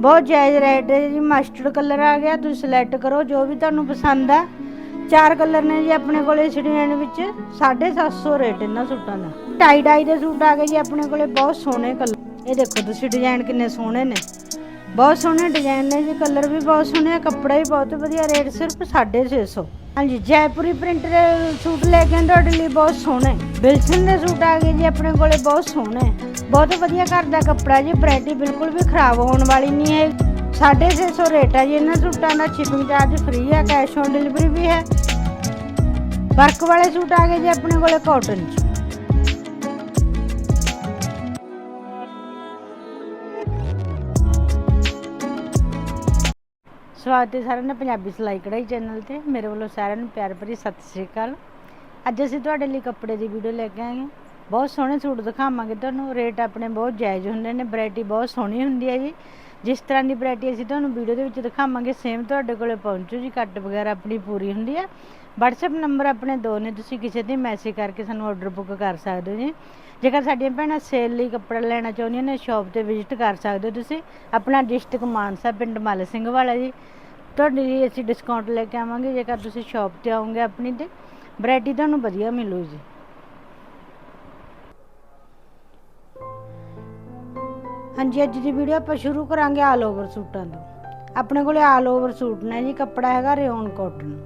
ਬਹੁਤ ਜਾਇਜ਼ ਰੇਟ ਹੈ ਜੀ ਮਸਟਰਡ ਕਲਰ ਆ ਗਿਆ, ਤੁਸੀਂ ਸਿਲੈਕਟ ਕਰੋ, ਜੋ ਵੀ ਤੁਹਾਨੂੰ ਪਸੰਦ ਆ। ਚਾਰ ਕਲਰ ਨੇ ਜੀ ਆਪਣੇ ਕੋਲੇ ਇਸ ਡਿਜ਼ਾਈਨ ਵਿੱਚ 750 ਰੇਟ ਇਹਨਾਂ ਸੂਟਾਂ ਦਾ। ਟਾਈ ਡਾਈ ਦੇ ਸੂਟ ਆ ਗਏ ਜੀ ਆਪਣੇ ਕੋਲੇ, ਬਹੁਤ ਸੋਹਣੇ ਕਲਰ ਇਹ ਦੇਖੋ ਤੁਸੀਂ ਡਿਜ਼ਾਈਨ ਕਿੰਨੇ ਸੋਹਣੇ ਨੇ। ਬਹੁਤ ਸੋਹਣੇ ਡਿਜ਼ਾਈਨ ਨੇ ਜੀ ਕਲਰ ਵੀ ਬਹੁਤ ਸੋਹਣੇ ਆ, ਕੱਪੜਾ ਵੀ ਬਹੁਤ ਵਧੀਆ ਰੇਟ ਸਿਰਫ 650 ਹਾਂਜੀ, ਜੈਪੁਰੀ ਪ੍ਰਿੰਟ ਦੇ ਸੂਟ ਲੈ ਕੇ ਆਏ ਤੁਹਾਡੇ ਲਈ ਬਹੁਤ ਸੋਹਣੇ। ਬਿਲਸਨ ਦੇ ਸੂਟ ਆ ਗਏ ਜੀ, ਆਪਣੇ ਕੋਲੇ ਬਹੁਤ ਸੋਹਣੇ। ਬਹੁਤ ਵਧੀਆ ਘਰ ਦਾ ਕੱਪੜਾ ਜੀ ਵੈਰਾਈਟੀ ਬਿਲਕੁਲ ਵੀ ਖਰਾਬ ਹੋਣ ਵਾਲੀ ਨਹੀਂ ਹੈ। 650 ਰੇਟ ਹੈ ਜੀ, ਇਹਨਾਂ ਸੂਟਾਂ ਦਾ ਸ਼ਿਪਿੰਗ ਚਾਰਜ ਫ੍ਰੀ ਹੈ ਕੈਸ਼ ਔਨ ਡਿਲੀਵਰੀ ਵੀ ਹੈ। ਵਰਕ ਵਾਲੇ ਸੂਟ ਆ ਗਏ ਜੀ, ਆਪਣੇ ਕੋਲੇ ਕਾਟਨ ਚ। ਸਵਾਗਤ ਹੈ ਸਾਰਿਆਂ ਦਾ ਪੰਜਾਬੀ ਸਿਲਾਈ ਕਢਾਈ ਚੈਨਲ ਤੇ। ਮੇਰੇ ਵੱਲੋਂ ਸਾਰਿਆਂ ਨੂੰ ਪਿਆਰ ਭਰੀ ਸਤਿ ਸ੍ਰੀ ਅਕਾਲ। ਅੱਜ ਅਸੀਂ ਤੁਹਾਡੇ ਲਈ ਕੱਪੜੇ ਦੀ ਵੀਡੀਓ ਲੈ ਕੇ ਆਏ ਹਾਂ। ਬਹੁਤ ਸੋਹਣੇ ਸੂਟ ਦਿਖਾਵਾਂਗੇ ਤੁਹਾਨੂੰ। ਰੇਟ ਆਪਣੇ ਬਹੁਤ ਜਾਇਜ਼ ਹੁੰਦੇ ਨੇ। ਵੈਰਾਈਟੀ ਬਹੁਤ ਸੋਹਣੀ ਹੁੰਦੀ ਹੈ ਜੀ। ਜਿਸ ਤਰ੍ਹਾਂ ਦੀ ਵੈਰਾਈਟੀ ਅਸੀਂ ਤੁਹਾਨੂੰ ਵੀਡੀਓ ਦੇ ਵਿੱਚ ਦਿਖਾਵਾਂਗੇ ਸੇਮ ਤੁਹਾਡੇ ਕੋਲੇ ਪਹੁੰਚੂ ਜੀ। ਕੱਟ ਵਗੈਰਾ ਆਪਣੀ ਪੂਰੀ ਹੁੰਦੀ ਹੈ। WhatsApp ਨੰਬਰ ਆਪਣੇ ਦੋ ਨੇ। ਤੁਸੀਂ ਕਿਸੇ ਤੇ ਮੈਸੇਜ ਕਰਕੇ ਸਾਨੂੰ ਆਰਡਰ ਬੁੱਕ ਕਰ ਸਕਦੇ ਹੋ ਜੀ। ਜੇਕਰ ਸਾਡੀਆਂ ਭੈਣਾਂ ਸੇਲ ਲਈ ਕੱਪੜਾ ਲੈਣਾ ਚਾਹੁੰਦੀਆਂ ਨੇ ਸ਼ਾਪ ਤੇ ਵਿਜ਼ਿਟ ਕਰ ਸਕਦੇ ਹੋ ਤੁਸੀਂ। ਆਪਣਾ ਡਿਸਟ੍ਰਿਕਟ ਮਾਨਸਾ ਪਿੰਡ ਮੱਲ ਸਿੰਘ ਵਾਲਾ ਜੀ। ਤੁਹਾਡੇ ਲਈ ਅਸੀਂ ਡਿਸਕਾਊਂਟ ਲੈ ਕੇ ਆਵਾਂਗੇ, ਜੇਕਰ ਤੁਸੀਂ ਸ਼ਾਪ ਤੇ ਆਉਂਗੇ ਆਪਣੀ ਤੇ। ਵੈਰਾਈਟੀ ਤੁਹਾਨੂੰ ਵਧੀਆ ਮਿਲੂ ਜੀ। ਹਾਂਜੀ, ਅੱਜ ਦੀ ਵੀਡੀਓ ਆਪਾਂ ਸ਼ੁਰੂ ਕਰਾਂਗੇ ਆਲ ਓਵਰ ਸੂਟਾਂ ਤੋਂ। ਆਪਣੇ ਕੋਲੇ ਆਲ ਓਵਰ ਸੂਟ ਨੇ ਜੀ, ਕੱਪੜਾ ਹੈਗਾ ਰਿਓਨ ਕਾਟਨ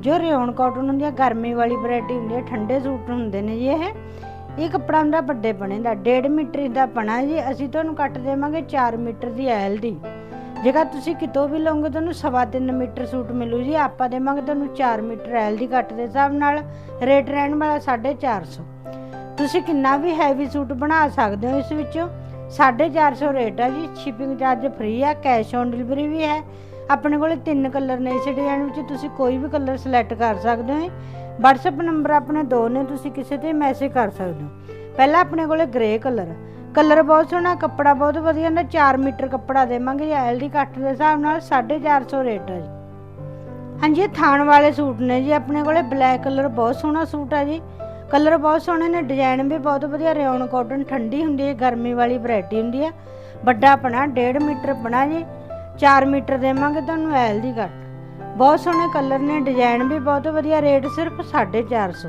ਜੋ ਰਿਓਨ ਕਾਟਨ ਹੁੰਦੀ ਹੈ ਗਰਮੀ ਵਾਲੀ ਵੈਰਾਈਟੀ ਹੁੰਦੀ ਹੈ ਠੰਡੇ ਸੂਟ ਹੁੰਦੇ ਨੇ ਜੀ ਇਹ। ਇਹ ਕੱਪੜਾ ਹੁੰਦਾ ਵੱਡੇ ਬਣੇ ਦਾ 1.5 ਮੀਟਰ ਦਾ ਬਣਾ ਜੀ, ਅਸੀਂ ਤੁਹਾਨੂੰ ਕੱਟ ਦੇਵਾਂਗੇ 4 ਮੀਟਰ ਦੀ ਐਲ ਦੀ। ਜੇਕਰ ਤੁਸੀਂ ਕਿਤੋਂ ਵੀ ਲਓਗੇ ਤੁਹਾਨੂੰ ਸਵਾ ਤਿੰਨ ਮੀਟਰ ਸੂਟ ਮਿਲੂ ਜੀ, ਆਪਾਂ ਦੇਵਾਂਗੇ ਤੁਹਾਨੂੰ 4 ਮੀਟਰ ਐਲ ਦੀ ਕੱਟ ਦੇ ਹਿਸਾਬ ਨਾਲ, ਰੇਟ ਰਹਿਣ ਵਾਲਾ 450 ਤੁਸੀਂ ਕਿੰਨਾ ਵੀ ਹੈਵੀ ਸੂਟ ਬਣਾ ਸਕਦੇ ਹੋ ਇਸ ਵਿੱਚੋਂ 450 ਰੇਟ ਹੈ ਜੀ ਸ਼ਿਪਿੰਗ ਚਾਰਜ ਫ੍ਰੀ ਹੈ ਕੈਸ਼ ਔਨ ਡਿਲੀਵਰੀ ਵੀ ਹੈ। ਆਪਣੇ ਕੋਲ ਤਿੰਨ ਕਲਰ ਨੇ ਇਸ ਡਿਜ਼ਾਈਨ ਵਿੱਚ, ਤੁਸੀਂ ਕੋਈ ਵੀ ਕਲਰ ਸਿਲੈਕਟ ਕਰ ਸਕਦੇ ਹੋ WhatsApp ਨੰਬਰ ਆਪਣੇ ਦੋ ਨੇ, ਤੁਸੀਂ ਕਿਸੇ ਤੇ ਮੈਸੇਜ ਕਰ ਸਕਦੇ ਹੋ। ਪਹਿਲਾਂ ਆਪਣੇ ਕੋਲੇ ਗ੍ਰੇ ਕਲਰ ਕਲਰ ਬਹੁਤ ਸੋਹਣਾ, ਕੱਪੜਾ ਬਹੁਤ ਵਧੀਆ ਨਾ 4 ਮੀਟਰ ਕੱਪੜਾ ਦੇਵਾਂਗੇ, ਜਾਂ ਐਲ ਦੀ ਕੱਟ ਦੇ ਹਿਸਾਬ ਨਾਲ 450 ਰੇਟ ਹੈ ਜੀ। ਹਾਂਜੀ, ਇਹ ਥਾਣ ਵਾਲੇ ਸੂਟ ਨੇ ਜੀ, ਆਪਣੇ ਕੋਲੇ ਬਲੈਕ ਕਲਰ ਬਹੁਤ ਸੋਹਣਾ ਸੂਟ ਹੈ ਜੀ। ਕਲਰ ਬਹੁਤ ਸੋਹਣੇ ਨੇ ਡਿਜ਼ਾਈਨ ਵੀ ਬਹੁਤ ਵਧੀਆ ਰਿਓਨ ਕਾਟਨ ਠੰਡੀ ਹੁੰਦੀ ਹੈ, ਗਰਮੀ ਵਾਲੀ ਵੈਰਾਈਟੀ ਹੁੰਦੀ ਹੈ ਵੱਡਾ ਪਣਾ 1.5 ਮੀਟਰ ਪਣਾ ਜੀ। 4 ਮੀਟਰ ਦੇਵਾਂਗੇ ਤੁਹਾਨੂੰ ਐਲ ਦੀ ਕੱਟ। ਬਹੁਤ ਸੋਹਣੇ ਕਲਰ ਨੇ ਡਿਜ਼ਾਈਨ ਵੀ ਬਹੁਤ ਵਧੀਆ ਰੇਟ ਸਿਰਫ 450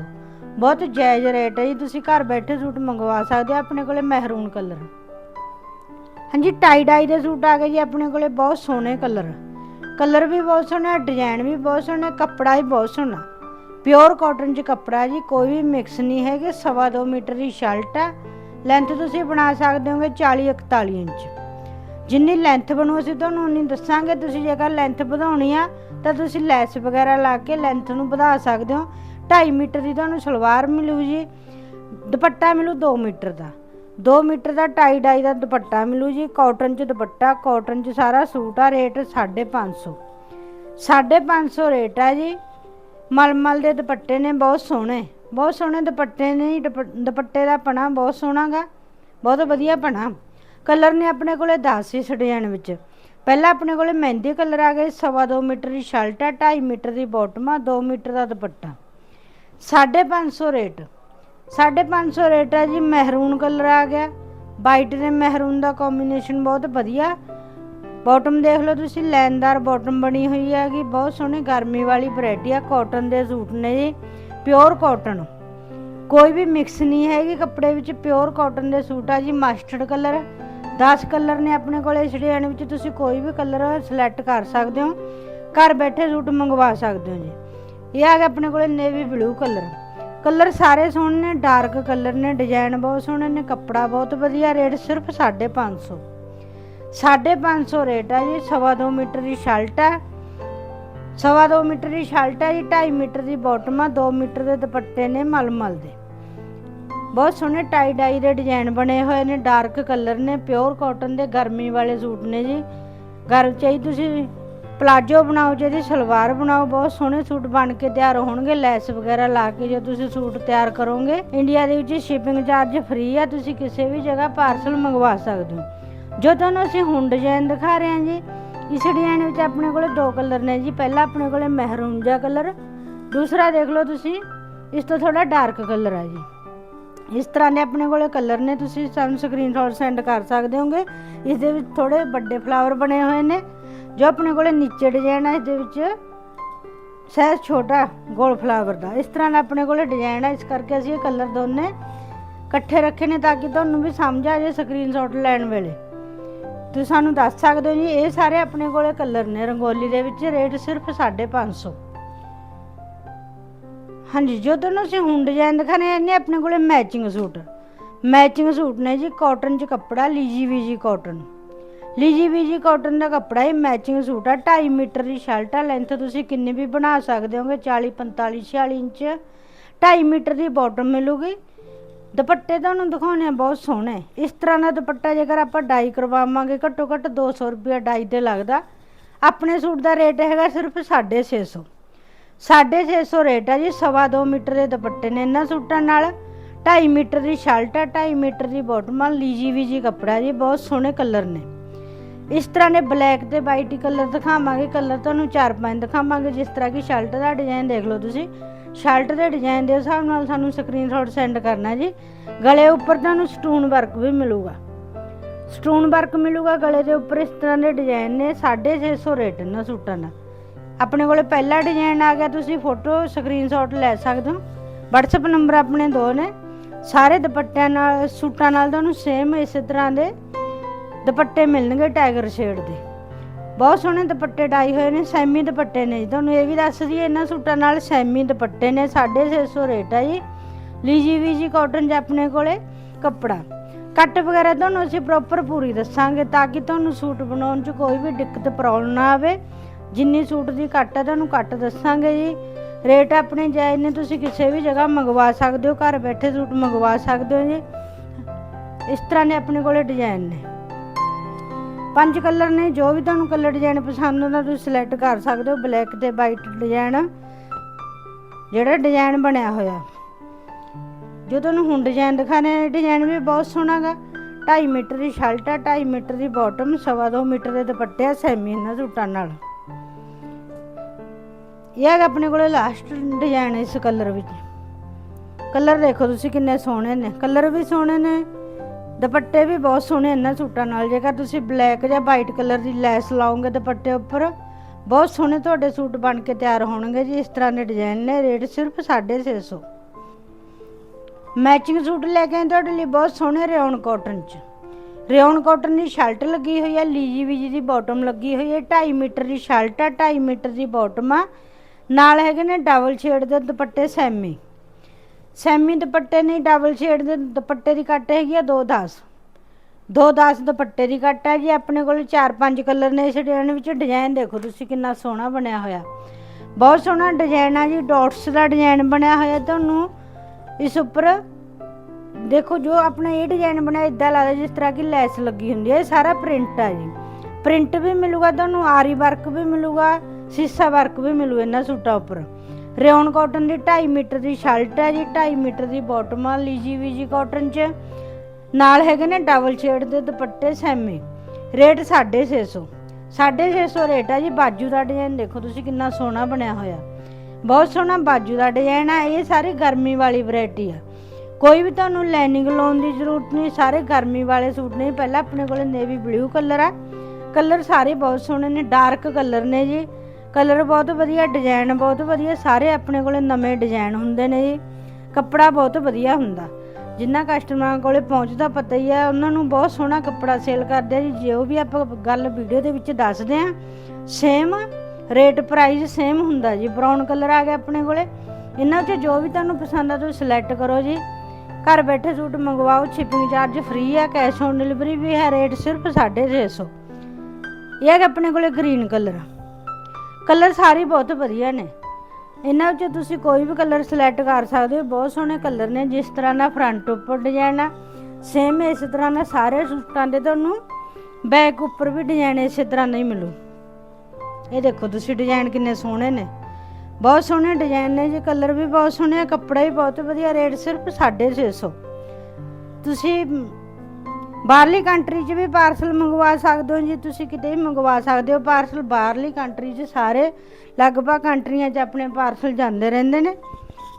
ਬਹੁਤ ਜਾਇਜ਼ ਰੇਟ ਹੈ ਜੀ, ਤੁਸੀਂ ਘਰ ਬੈਠੇ ਸੂਟ ਮੰਗਵਾ ਸਕਦੇ ਹੋ, ਆਪਣੇ ਕੋਲੇ ਮਹਿਰੂਨ ਕਲਰ ਹਾਂਜੀ ਟਾਈ ਡਾਈ ਦੇ ਸੂਟ ਆ ਗਏ ਜੀ, ਆਪਣੇ ਕੋਲੇ ਬਹੁਤ ਸੋਹਣੇ ਕਲਰ ਕਲਰ ਵੀ ਬਹੁਤ ਸੋਹਣਾ ਡਿਜ਼ਾਈਨ ਵੀ ਬਹੁਤ ਸੋਹਣਾ, ਕੱਪੜਾ ਵੀ ਬਹੁਤ ਸੋਹਣਾ। ਪਿਓਰ ਕਾਟਨ ਚ ਕੱਪੜਾ ਜੀ, ਕੋਈ ਵੀ ਮਿਕਸ ਨਹੀਂ ਹੈਗੇ, ਸਵਾ ਦੋ ਮੀਟਰ ਦੀ ਸ਼ਰਟ ਆ ਲੈਂਥ ਤੁਸੀਂ ਬਣਾ ਸਕਦੇ ਹੋਗੇ 40 41 ਇੰਚ। ਜਿੰਨੀ ਲੈਂਥ ਬਣੂ ਅਸੀਂ ਤੁਹਾਨੂੰ ਉਨੀ ਦੱਸਾਂਗੇ। ਤੁਸੀਂ ਜੇਕਰ ਲੈਂਥ ਵਧਾਉਣੀ ਆ, ਤਾਂ ਤੁਸੀਂ ਲੈਸ ਵਗੈਰਾ ਲਾ ਕੇ ਲੈਂਥ ਨੂੰ ਵਧਾ ਸਕਦੇ ਹੋ। 2.5 ਮੀਟਰ ਦੀ ਤੁਹਾਨੂੰ ਸਲਵਾਰ ਮਿਲੂ ਜੀ। ਦੁਪੱਟਾ ਮਿਲੂ 2 ਮੀਟਰ ਦਾ। 2 ਮੀਟਰ ਦਾ ਟਾਈ ਡਾਈ ਦਾ ਦੁਪੱਟਾ ਮਿਲੂ ਜੀ। ਕਾਟਨ ਚ ਦੁਪੱਟਾ ਕਾਟਨ ਚ ਸਾਰਾ ਸੂਟ ਆ, ਰੇਟ 550 550 ਰੇਟ ਆ ਜੀ। ਮਲਮਲ ਦੇ ਦੁਪੱਟੇ ਨੇ, ਬਹੁਤ ਸੋਹਣੇ। ਬਹੁਤ ਸੋਹਣੇ ਦੁਪੱਟੇ ਨੇ ਦੁਪ- ਦੁਪੱਟੇ ਦਾ ਪਣਾ ਬਹੁਤ ਸੋਹਣਾਗਾ ਬਹੁਤ ਵਧੀਆ ਪਣਾ। ਕਲਰ ਨੇ ਆਪਣੇ ਕੋਲੇ 10 ਇਸ ਡਿਜ਼ਾਈਨ ਵਿੱਚ। ਪਹਿਲਾਂ ਆਪਣੇ ਕੋਲੇ ਮਹਿੰਦੀ ਕਲਰ ਆ ਗਏ, ਸਵਾ ਦੋ ਮੀਟਰ ਦੀ ਸ਼ਰਟ ਆ 2.5 ਮੀਟਰ ਦੀ ਬਾਟਮ ਆ 2 ਮੀਟਰ ਦਾ ਦੁਪੱਟਾ। 550 ਰੇਟ। 550 ਰੇਟ ਆ ਜੀ, ਮਹਿਰੂਨ ਕਲਰ ਆ ਗਿਆ। ਵਾਈਟ ਤੇ ਮਹਿਰੂਨ ਦਾ ਕੰਬੀਨੇਸ਼ਨ ਬਹੁਤ ਵਧੀਆ। ਬਾਟਮ ਦੇਖ ਲਓ ਤੁਸੀਂ ਲੈਂਦਾਰ ਬਾਟਮ ਬਣੀ ਹੋਈ ਹੈਗੀ, ਬਹੁਤ ਸੋਹਣੀ ਗਰਮੀ ਵਾਲੀ ਵੈਰਾਈਟੀ ਆ ਕਾਟਨ ਦੇ ਸੂਟ ਨੇ ਜੀ ਪਿਓਰ ਕਾਟਨ ਕੋਈ ਵੀ ਮਿਕਸ ਨਹੀਂ ਹੈਗੀ, ਕੱਪੜੇ ਵਿੱਚ ਪਿਓਰ ਕਾਟਨ ਦੇ ਸੂਟ ਆ ਜੀ ਮਸਟਰਡ ਕਲਰ। 10 ਕਲਰ ਨੇ ਆਪਣੇ ਕੋਲੇ ਇਸ ਡਿਜ਼ਾਈਨ ਵਿੱਚ ਤੁਸੀਂ ਕੋਈ ਵੀ ਕਲਰ ਸਿਲੈਕਟ ਕਰ ਸਕਦੇ ਹੋ। ਘਰ ਬੈਠੇ ਸੂਟ ਮੰਗਵਾ ਸਕਦੇ ਹੋ ਜੀ। ਇਹ ਆ ਗਿਆ ਆਪਣੇ ਕੋਲ ਨੇਵੀ ਬਲੂ ਕਲਰ। ਕਲਰ ਸਾਰੇ ਸੋਹਣੇ ਨੇ ਡਾਰਕ ਕਲਰ ਨੇ ਡਿਜ਼ਾਈਨ ਬਹੁਤ ਸੋਹਣੇ ਨੇ, ਕੱਪੜਾ ਬਹੁਤ ਵਧੀਆ, ਰੇਟ ਸਿਰਫ 550 550 ਰੇਟ ਆ ਜੀ, ਸਵਾ ਦੋ ਮੀਟਰ ਦੀ ਸ਼ਰਟ ਆ। ਸਵਾ ਦੋ ਮੀਟਰ ਦੀ ਸ਼ਰਟ ਆ ਜੀ 2.5 ਮੀਟਰ ਦੀ ਬਾਟਮ ਆ 2 ਮੀਟਰ ਦੇ ਦੁਪੱਟੇ ਨੇ ਮਲਮਲ ਦੇ। ਬਹੁਤ ਸੋਹਣੇ ਟਾਈ ਡਾਈ ਦੇ ਡਿਜ਼ਾਈਨ ਬਣੇ ਹੋਏ ਨੇ ਡਾਰਕ ਕਲਰ ਨੇ ਪਿਓਰ ਕਾਟਨ ਦੇ ਗਰਮੀ ਵਾਲੇ ਸੂਟ ਨੇ ਜੀ। ਘਰ ਚਾਹੀ ਤੁਸੀਂ ਪਲਾਜੋ ਬਣਾਓ ਜਿਹਦੀ ਸਲਵਾਰ ਬਣਾਓ, ਬਹੁਤ ਸੋਹਣੇ ਸੂਟ ਬਣ ਕੇ ਤਿਆਰ ਹੋਣਗੇ, ਲੈਸ ਵਗੈਰਾ ਲਾ ਕੇ ਜੇ ਤੁਸੀਂ ਸੂਟ ਤਿਆਰ ਕਰੋਗੇ। ਇੰਡੀਆ ਦੇ ਵਿੱਚ ਸ਼ਿਪਿੰਗ ਚਾਰਜ ਫ੍ਰੀ ਆ, ਤੁਸੀਂ ਕਿਸੇ ਵੀ ਜਗ੍ਹਾ ਪਾਰਸਲ ਮੰਗਵਾ ਸਕਦੇ ਹੋ। ਜੋ ਤੁਹਾਨੂੰ ਅਸੀਂ ਹੁਣ ਡਿਜ਼ਾਈਨ ਦਿਖਾ ਰਹੇ ਹਾਂ ਜੀ, ਇਸ ਡਿਜ਼ਾਈਨ ਵਿੱਚ ਆਪਣੇ ਕੋਲੇ ਦੋ ਕਲਰ ਨੇ ਜੀ। ਪਹਿਲਾ ਆਪਣੇ ਕੋਲੇ ਮਹਿਰੂਨ ਜਿਹਾ ਕਲਰ ਦੂਸਰਾ ਦੇਖ ਲਓ ਤੁਸੀਂ, ਇਸ ਤੋਂ ਥੋੜਾ ਡਾਰਕ ਕਲਰ ਆ ਜੀ। ਇਸ ਤਰ੍ਹਾਂ ਦੇ ਆਪਣੇ ਕੋਲੇ ਕਲਰ ਨੇ, ਤੁਸੀਂ ਸਾਨੂੰ ਸਕਰੀਨਸ਼ਾਟ ਸੈਂਡ ਕਰ ਸਕਦੇ ਹੋਗੇ। ਇਸ ਦੇ ਵਿੱਚ ਥੋੜੇ ਵੱਡੇ ਫਲਾਵਰ ਬਣੇ ਹੋਏ ਨੇ, ਜੋ ਆਪਣੇ ਕੋਲੇ ਨੀਚੇ ਡਿਜ਼ਾਈਨ ਹੈ ਇਸ ਦੇ ਵਿੱਚ ਸਹਿਜ ਛੋਟਾ ਗੋਲ ਫਲਾਵਰ ਦਾ। ਇਸ ਤਰ੍ਹਾਂ ਦਾ ਆਪਣੇ ਕੋਲੇ ਡਿਜ਼ਾਈਨ ਹੈ ਇਸ ਕਰਕੇ ਅਸੀਂ ਇਹ ਕਲਰ ਦੋਨੇ ਇਕੱਠੇ ਰੱਖੇ ਨੇ, ਤਾਂ ਕਿ ਤੁਹਾਨੂੰ ਵੀ ਸਮਝ ਆ ਜਾਏ ਸਕਰੀਨਸ਼ਾਟ ਲੈਣ ਵੇਲੇ। ਤੁਸੀਂ ਸਾਨੂੰ ਦੱਸ ਸਕਦੇ ਹੋ ਜੀ, ਇਹ ਸਾਰੇ ਆਪਣੇ ਕੋਲੇ ਕਲਰ ਨੇ, ਰੰਗੋਲੀ ਦੇ ਵਿੱਚ ਰੇਟ ਸਿਰਫ 550 ਹਾਂਜੀ, ਜੋ ਤੁਹਾਨੂੰ ਅਸੀਂ ਹੁਣ ਡਿਜ਼ਾਈਨ ਦਿਖਾਣੇ ਆ ਨੇ ਆਪਣੇ ਕੋਲੇ ਮੈਚਿੰਗ ਸੂਟ ਮੈਚਿੰਗ ਸੂਟ ਨੇ ਜੀ ਕਾਟਨ ਚ ਕੱਪੜਾ, ਲੀਜੀ ਵੀਜੀ ਕਾਟਨ ਲੀਜੀ ਵੀਜੀ ਕਾਟਨ ਦਾ ਕੱਪੜਾ, ਇਹ ਮੈਚਿੰਗ ਸੂਟ ਆ 2.5 ਮੀਟਰ ਦੀ ਸ਼ਰਟ ਆ ਲੈਂਥ ਤੁਸੀਂ ਕਿੰਨੀ ਵੀ ਬਣਾ ਸਕਦੇ ਹੋਗੇ 40 45 46 ਇੰਚ। 2.5 ਮੀਟਰ ਦੀ ਬਾਟਮ ਮਿਲੂਗੀ। ਦੁਪੱਟੇ ਤੁਹਾਨੂੰ ਦਿਖਾਉਣੇ ਆ, ਬਹੁਤ ਸੋਹਣੇ। ਇਸ ਤਰ੍ਹਾਂ ਦਾ ਦੁਪੱਟਾ ਜੇਕਰ ਆਪਾਂ ਡਾਈ ਕਰਵਾਵਾਂਗੇ, ਘੱਟੋ ਘੱਟ 200 ਰੁਪਏ ਡਾਈ ਤੇ ਲੱਗਦਾ। ਆਪਣੇ ਸੂਟ ਦਾ ਰੇਟ ਹੈਗਾ ਸਿਰਫ 650 650 ਰੇਟ ਆ ਜੀ, ਸਵਾ ਦੋ ਮੀਟਰ ਦੇ ਦੁਪੱਟੇ ਨੇ ਇਹਨਾਂ ਸੂਟਾਂ ਨਾਲ। 2.5 ਮੀਟਰ ਦੀ ਸ਼ਰਟ ਆ 2.5 ਮੀਟਰ ਦੀ ਬਾਟਮ ਆ ਲੀਜੀ ਵੀਜੀ ਕੱਪੜਾ ਜੀ, ਬਹੁਤ ਸੋਹਣੇ ਕਲਰ ਨੇ। ਇਸ ਤਰ੍ਹਾਂ ਦੇ ਬਲੈਕ ਤੇ ਵਾਈਟ ਕਲਰ ਦਿਖਾਵਾਂਗੇ, ਕਲਰ ਤੁਹਾਨੂੰ ਚਾਰ ਪੰਜ ਦਿਖਾਵਾਂਗੇ, ਜਿਸ ਤਰ੍ਹਾਂ ਕਿ ਸ਼ਰਟ ਦਾ ਡਿਜ਼ਾਈਨ ਦੇਖ ਲਓ ਤੁਸੀਂ। ਸ਼ਰਟ ਦੇ ਡਿਜ਼ਾਈਨ ਦੇ ਹਿਸਾਬ ਨਾਲ ਸਾਨੂੰ ਸਕਰੀਨਸ਼ਾਟ ਸੈਂਡ ਕਰਨਾ ਜੀ। ਗਲੇ ਉੱਪਰ ਤੁਹਾਨੂੰ ਸਟੋਨ ਵਰਕ ਵੀ ਮਿਲੂਗਾ। ਸਟੋਨ ਵਰਕ ਮਿਲੂਗਾ, ਗਲੇ ਦੇ ਉੱਪਰ ਇਸ ਤਰ੍ਹਾਂ ਦੇ ਡਿਜ਼ਾਈਨ ਨੇ 650 ਰੇਟ ਇਹਨਾਂ ਸੂਟਾਂ ਦਾ। ਆਪਣੇ ਕੋਲ ਪਹਿਲਾ ਡਿਜ਼ਾਈਨ ਆ ਗਿਆ, ਤੁਸੀਂ ਫੋਟੋ ਸਕਰੀਨਸ਼ਾਟ ਲੈ ਸਕਦੇ ਹੋ। WhatsApp ਨੰਬਰ ਆਪਣੇ ਦੋ ਨੇ। ਸਾਰੇ ਦੁਪੱਟਿਆਂ ਨਾਲ, ਸੂਟਾਂ ਨਾਲ ਤੁਹਾਨੂੰ ਸੇਮ ਇਸੇ ਤਰ੍ਹਾਂ ਦੇ ਦੁਪੱਟੇ ਮਿਲਣਗੇ ਟਾਈਗਰ ਸ਼ੇਡ ਦੇ। ਬਹੁਤ ਸੋਹਣੇ ਦੁਪੱਟੇ ਡਾਈ ਹੋਏ ਨੇ, ਸੈਮੀ ਦੁਪੱਟੇ ਨੇ ਜੀ। ਤੁਹਾਨੂੰ ਇਹ ਵੀ ਦੱਸ ਦਈਏ, ਇਹਨਾਂ ਸੂਟਾਂ ਨਾਲ ਸੈਮੀ ਦੁਪੱਟੇ ਨੇ 650 ਰੇਟ ਆ ਜੀ। ਲੀਜੀ ਵੀਜੀ ਕਾਟਨ 'ਚ ਆਪਣੇ ਕੋਲੇ ਕੱਪੜਾ। ਕੱਟ ਵਗੈਰਾ ਤੁਹਾਨੂੰ ਅਸੀਂ ਪ੍ਰੋਪਰ ਪੂਰੀ ਦੱਸਾਂਗੇ, ਤਾਂ ਕਿ ਤੁਹਾਨੂੰ ਸੂਟ ਬਣਾਉਣ 'ਚ ਕੋਈ ਵੀ ਦਿੱਕਤ ਪ੍ਰੋਬਲਮ ਨਾ ਆਵੇ। ਜਿੰਨੀ ਸੂਟ ਦੀ ਕੱਟ ਹੈ, ਤੁਹਾਨੂੰ ਕੱਟ ਦੱਸਾਂਗੇ ਜੀ। ਰੇਟ ਆਪਣੇ ਜਾਇਜ਼ ਨੇ, ਤੁਸੀਂ ਕਿਸੇ ਵੀ ਜਗ੍ਹਾ ਮੰਗਵਾ ਸਕਦੇ ਹੋ, ਘਰ ਬੈਠੇ ਸੂਟ ਮੰਗਵਾ ਸਕਦੇ ਹੋ ਜੀ। ਇਸ ਤਰ੍ਹਾਂ ਨੇ ਆਪਣੇ ਕੋਲੇ ਡਿਜ਼ਾਈਨ ਨੇ। ਪੰਜ ਕਲਰ ਨੇ, ਜੋ ਵੀ ਤੁਹਾਨੂੰ ਕਲਰ ਡਿਜ਼ਾਈਨ ਪਸੰਦ ਆਉਂਦਾ, ਤੁਸੀਂ ਸਿਲੈਕਟ ਕਰ ਸਕਦੇ ਹੋ ਬਲੈਕ ਤੇ ਵਾਈਟ ਡਿਜ਼ਾਈਨ ਜਿਹੜਾ ਡਿਜ਼ਾਈਨ ਬਣਿਆ ਹੋਇਆ। ਜੋ ਤੁਹਾਨੂੰ ਹੁਣ ਡਿਜ਼ਾਈਨ ਦਿਖਾਣੇ ਨੇ ਡਿਜ਼ਾਈਨ ਵੀ ਬਹੁਤ ਸੋਹਣਾਗਾ 2.5 ਮੀਟਰ ਦੀ ਸ਼ਰਟ ਆ 2.5 ਮੀਟਰ ਦੀ ਬਾਟਮ ਸਵਾ ਦੋ ਮੀਟਰ ਦੇ ਦੁਪੱਟੇ ਆ ਸੈਮੀ ਇਹਨਾਂ ਸੂਟਾਂ ਨਾਲ। ਇਹ ਹੈਗਾ ਆਪਣੇ ਕੋਲੇ ਲਾਸਟ ਡਿਜ਼ਾਈਨ ਇਸ ਕਲਰ ਵਿੱਚ। ਕਲਰ ਦੇਖੋ ਤੁਸੀਂ ਕਿੰਨੇ ਸੋਹਣੇ ਨੇ। ਕਲਰ ਵੀ ਸੋਹਣੇ ਨੇ, ਦੁਪੱਟੇ ਵੀ ਬਹੁਤ ਸੋਹਣੇ ਇਹਨਾਂ ਸੂਟਾਂ ਨਾਲ। ਜੇਕਰ ਤੁਸੀਂ ਬਲੈਕ ਜਾਂ ਵਾਈਟ ਕਲਰ ਦੀ ਲੈਸ ਲਾਓਗੇ ਦੁਪੱਟੇ ਉੱਪਰ, ਬਹੁਤ ਸੋਹਣੇ ਤੁਹਾਡੇ ਸੂਟ ਬਣ ਕੇ ਤਿਆਰ ਹੋਣਗੇ ਜੀ। ਇਸ ਤਰ੍ਹਾਂ ਦੇ ਡਿਜ਼ਾਈਨ ਨੇ, ਰੇਟ ਸਿਰਫ 650 ਮੈਚਿੰਗ ਸੂਟ ਲੈ ਕੇ ਆਏ ਤੁਹਾਡੇ ਲਈ ਬਹੁਤ ਸੋਹਣੇ ਰਿਓਨ ਕਾਟਨ ਚ। ਰਿਓਨ ਕਾਟਨ ਦੀ ਸ਼ਰਟ ਲੱਗੀ ਹੋਈ ਹੈ ਲੀਜੀ ਵੀਜੀ ਦੀ ਬਾਟਮ ਲੱਗੀ ਹੋਈ ਹੈ 2.5 ਮੀਟਰ ਦੀ ਸ਼ਰਟ ਆ 2.5 ਮੀਟਰ ਦੀ ਬਾਟਮ ਆ। ਨਾਲ ਹੈਗੇ ਨੇ ਡਬਲ ਸ਼ੇਡ ਦੇ ਦੁਪੱਟੇ ਸੈਮੀ। ਸੈਮੀ ਦੁਪੱਟੇ ਨਹੀਂ, ਡਬਲ ਸ਼ੇਡ ਦੇ ਦੁਪੱਟੇ ਦੀ ਕੱਟ ਹੈਗੀ ਆ 210 210 ਦੁਪੱਟੇ ਦੀ ਕੱਟ ਹੈ ਜੀ ਆਪਣੇ ਕੋਲ 4-5 ਕਲਰ ਨੇ ਇਸ ਡਿਜ਼ਾਈਨ ਵਿੱਚ। ਡਿਜ਼ਾਈਨ ਦੇਖੋ ਤੁਸੀਂ ਕਿੰਨਾ ਸੋਹਣਾ ਬਣਿਆ ਹੋਇਆ। ਬਹੁਤ ਸੋਹਣਾ ਡਿਜ਼ਾਈਨ ਆ ਜੀ ਡਾਟਸ ਦਾ ਡਿਜ਼ਾਈਨ ਬਣਿਆ ਹੋਇਆ ਤੁਹਾਨੂੰ। ਇਸ ਉੱਪਰ ਦੇਖੋ ਜੋ ਆਪਣਾ ਇਹ ਡਿਜ਼ਾਈਨ ਬਣਿਆ ਇਦਾਂ ਲੱਗਦਾ ਜਿਸ ਤਰ੍ਹਾਂ ਕਿ ਲੈਸ ਲੱਗੀ ਹੁੰਦੀ ਹੈ ਇਹ ਸਾਰਾ ਪ੍ਰਿੰਟ ਆ ਜੀ। ਪ੍ਰਿੰਟ ਵੀ ਮਿਲੂਗਾ ਤੁਹਾਨੂੰ, ਆਰੀ ਵਰਕ ਵੀ ਮਿਲੂਗਾ। ਸੀਸਾ ਵਰਕ ਵੀ ਮਿਲੂ ਇਹਨਾਂ ਸੂਟਾਂ ਉੱਪਰ। ਰਿਓਨ ਕਾਟਨ ਦੀ 2.5 ਮੀਟਰ ਦੀ ਸ਼ਰਟ ਹੈ ਜੀ 2.5 ਮੀਟਰ ਦੀ ਬਾਟਮ ਆ, ਲੀਜੀ ਵੀਜੀ ਕਾਟਨ 'ਚ। ਨਾਲ ਹੈਗੇ ਨੇ ਡਬਲ ਸ਼ੇਡ ਦੇ ਦੁਪੱਟੇ ਸੈਮੀ। ਰੇਟ 650 650 ਰੇਟ ਆ ਜੀ, ਬਾਜੂ ਦਾ ਡਿਜ਼ਾਈਨ ਦੇਖੋ ਤੁਸੀਂ ਕਿੰਨਾ ਸੋਹਣਾ ਬਣਿਆ ਹੋਇਆ। ਬਹੁਤ ਸੋਹਣਾ ਬਾਜੂ ਦਾ ਡਿਜ਼ਾਈਨ ਆ, ਇਹ ਸਾਰੀ ਗਰਮੀ ਵਾਲੀ ਵੈਰਾਈਟੀ ਆ। ਕੋਈ ਵੀ ਤੁਹਾਨੂੰ ਲਾਈਨਿੰਗ ਲਾਉਣ ਦੀ ਜ਼ਰੂਰਤ ਨਹੀਂ, ਸਾਰੇ ਗਰਮੀ ਵਾਲੇ ਸੂਟ ਨੇ, ਪਹਿਲਾਂ ਆਪਣੇ ਕੋਲੇ ਨੇਵੀ ਬਲੂ ਕਲਰ ਆ। ਕਲਰ ਸਾਰੇ ਬਹੁਤ ਸੋਹਣੇ ਨੇ ਡਾਰਕ ਕਲਰ ਨੇ ਜੀ। ਕਲਰ ਬਹੁਤ ਵਧੀਆ, ਡਿਜ਼ਾਈਨ ਬਹੁਤ ਵਧੀਆ, ਸਾਰੇ ਆਪਣੇ ਕੋਲੇ ਨਵੇਂ ਡਿਜ਼ਾਈਨ ਹੁੰਦੇ ਨੇ ਜੀ। ਕੱਪੜਾ ਬਹੁਤ ਵਧੀਆ ਹੁੰਦਾ। ਜਿੰਨਾ ਕਸਟਮਰਾਂ ਕੋਲੇ ਪਹੁੰਚਦਾ ਪਤਾ ਹੀ ਹੈ, ਉਹਨਾਂ ਨੂੰ ਬਹੁਤ ਸੋਹਣਾ ਕੱਪੜਾ ਸੇਲ ਕਰਦੇ ਆ ਜੀ। ਜੋ ਵੀ ਆਪਾਂ ਗੱਲ ਵੀਡੀਓ ਦੇ ਵਿੱਚ ਦੱਸਦੇ ਆ ਸੇਮ ਰੇਟ ਪ੍ਰਾਈਸ ਸੇਮ ਹੁੰਦਾ ਜੀ। ਬਰਾਊਨ ਕਲਰ ਆ ਗਿਆ ਆਪਣੇ ਕੋਲੇ। ਇਹਨਾਂ 'ਚ ਜੋ ਵੀ ਤੁਹਾਨੂੰ ਪਸੰਦ ਆ, ਤੁਸੀਂ ਸਿਲੈਕਟ ਕਰੋ ਜੀ। ਘਰ ਬੈਠੇ ਸੂਟ ਮੰਗਵਾਓ ਸ਼ਿਪਿੰਗ ਚਾਰਜ ਫ੍ਰੀ ਆ ਕੈਸ਼ ਔਨ ਡਿਲੀਵਰੀ ਵੀ ਹੈ ਰੇਟ ਸਿਰਫ 650 ਇਹ ਹੈ ਆਪਣੇ ਕੋਲੇ ਗ੍ਰੀਨ ਕਲਰ ਕਲਰ ਸਾਰੇ ਬਹੁਤ ਵਧੀਆ ਨੇ। ਇਹਨਾਂ ਵਿੱਚੋਂ ਤੁਸੀਂ ਕੋਈ ਵੀ ਕਲਰ ਸਿਲੈਕਟ ਕਰ ਸਕਦੇ ਹੋ। ਬਹੁਤ ਸੋਹਣੇ ਕਲਰ ਨੇ। ਜਿਸ ਤਰ੍ਹਾਂ ਦਾ ਫਰੰਟ ਉੱਪਰ ਡਿਜ਼ਾਈਨ ਆ ਸੇਮ ਇਸੇ ਤਰ੍ਹਾਂ ਦਾ ਸਾਰੇ ਸੂਟਾਂ ਦੇ ਤੁਹਾਨੂੰ ਬੈਕ ਉੱਪਰ ਵੀ ਡਿਜ਼ਾਈਨ ਇਸੇ ਤਰ੍ਹਾਂ ਨਹੀਂ ਮਿਲੂ। ਇਹ ਦੇਖੋ ਤੁਸੀਂ ਡਿਜ਼ਾਈਨ ਕਿੰਨੇ ਸੋਹਣੇ ਨੇ। ਬਹੁਤ ਸੋਹਣੇ ਡਿਜ਼ਾਈਨ ਨੇ ਜੇ। ਕਲਰ ਵੀ ਬਹੁਤ ਸੋਹਣੇ ਆ, ਕੱਪੜਾ ਵੀ ਬਹੁਤ ਵਧੀਆ। ਰੇਟ ਸਿਰਫ 650 ਤੁਸੀਂ ਬਾਹਰਲੀ ਕੰਟਰੀ 'ਚ ਵੀ ਪਾਰਸਲ ਮੰਗਵਾ ਸਕਦੇ ਹੋ, ਜੀ ਤੁਸੀਂ ਕਿਤੇ ਵੀ ਮੰਗਵਾ ਸਕਦੇ ਹੋ ਪਾਰਸਲ ਬਾਹਰਲੀ ਕੰਟਰੀ 'ਚ ਸਾਰੇ ਲਗਭਗ ਕੰਟਰੀਆਂ 'ਚ ਆਪਣੇ ਪਾਰਸਲ ਜਾਂਦੇ ਰਹਿੰਦੇ ਨੇ।